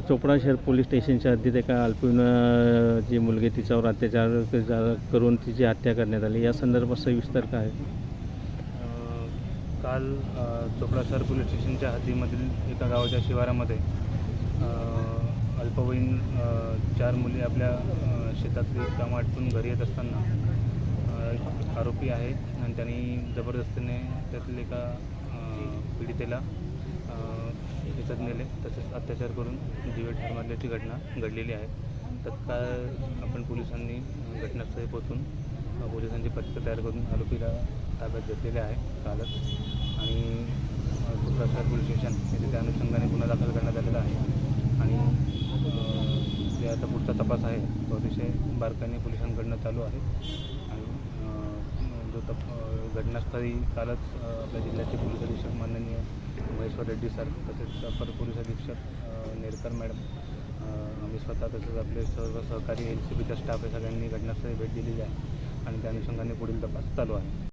चोपडा शहर पोलीस स्टेशनच्या हद्दीत एका अल्पवयीन जी मुलगी तिच्यावर अत्याचार करून तिची हत्या करण्यात आली. या संदर्भात सविस्तर काय? काल चोपडा शहर पोलीस स्टेशनच्या हद्दीमधील एका गावाच्या शिवारामध्ये अल्पवयीन चार मुली आपल्या शेतातली कामं आटपून घरी येत असताना एक आरोपी आहे आणि त्यांनी जबरदस्तीने त्यातील एका पीडितेला याच्यात नेले तसेच अत्याचार करून जीवे ठार मारल्याची घटना घडलेली आहे. तत्काळ आपण पोलिसांनी घटनास्थळी पोहोचून पोलिसांची पथकं तयार करून आरोपीला ताब्यात घेतलेले आहे कालच. आणि अ, पोलीस स्टेशन येथे त्या अनुषंगाने गुन्हा दाखल करण्यात आलेला आहे. आणि जे आता पुढचा तपास आहे तो अतिशय बारकाईने पोलिसांकडनं चालू आहे. आणि जो तप घटनास्थळी कालच आपल्या जिल्ह्याचे पोलीस महेश्वर रेड्डी सर तसेच अपर पोलीस अधीक्षक नेरकर मॅडम. आम्ही स्वतः तसेच आपले सर्व सहकारी एल सी बीचा स्टाफ आहे सगळ्यांनी घटनास्थळी भेट दिलेली आहे आणि त्या अनुषंगाने पुढील तपास चालू आहे.